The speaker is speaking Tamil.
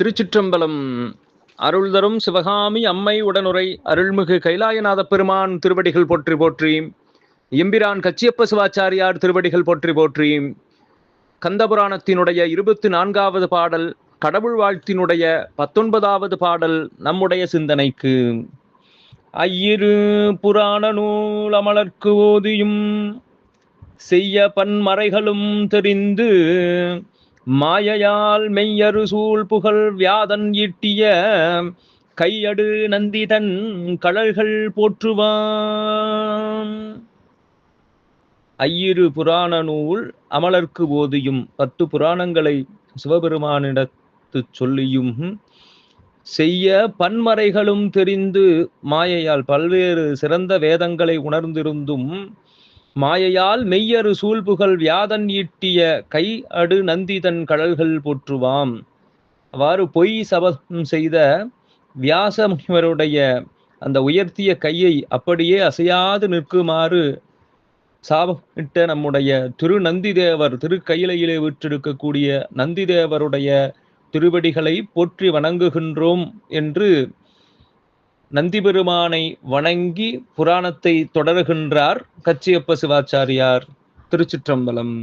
திருச்சிற்றம்பலம். அருள் தரும் சிவகாமி அம்மை உடனுரை அருள்மிகு கைலாயநாத பெருமான் திருவடிகள் போற்றி போற்றி. எம்பிரான் கச்சியப்ப சிவாச்சாரியார் திருவடிகள் போற்றி போற்றி. கந்தபுராணத்தினுடைய இருபத்தி நான்காவது பாடல் கடவுள் வாழ்த்தினுடைய பத்தொன்பதாவது பாடல் நம்முடைய சிந்தனைக்கு. ஐயிரு புராண நூல் அமலர்க்கு ஓதியும் செய்ய பன்மறைகளும் தெரிந்து மாயையால் மெய்யரு சூழ் புகழ் வியாதன் ஈட்டிய கையடு நந்திதன் கடல்கள் போற்றுவான் ஐயிரு புராண நூல் அமலர்க்கு ஓதியும் பத்து புராணங்களை சிவபெருமானிடத்து சொல்லியும் செய்ய பன்மறைகளும் தெரிந்து மாயையால் பல்வேறு சிறந்த வேதங்களை உணர்ந்திருந்தும் மாயையால் மெய்யரு சூழ்புகள் வியாதன் ஈட்டிய கை அடு நந்திதன் கடல்கள் போற்றுவாம். அவ்வாறு பொய் சபதம் செய்த வியாச முனிவருடைய அந்த உயர்த்திய கையை அப்படியே அசையாது நிற்குமாறு சாபமிட்ட நம்முடைய திரு நந்திதேவர் திருக்கையிலையிலே விற்றிருக்கக்கூடிய நந்திதேவருடைய திருவடிகளை போற்றி வணங்குகின்றோம் என்று நந்தி பெருமானை வணங்கி புராணத்தை தொடருகின்றார் கச்சியப்ப சிவாச்சாரியார் திருச்சிற்றம்பலம்.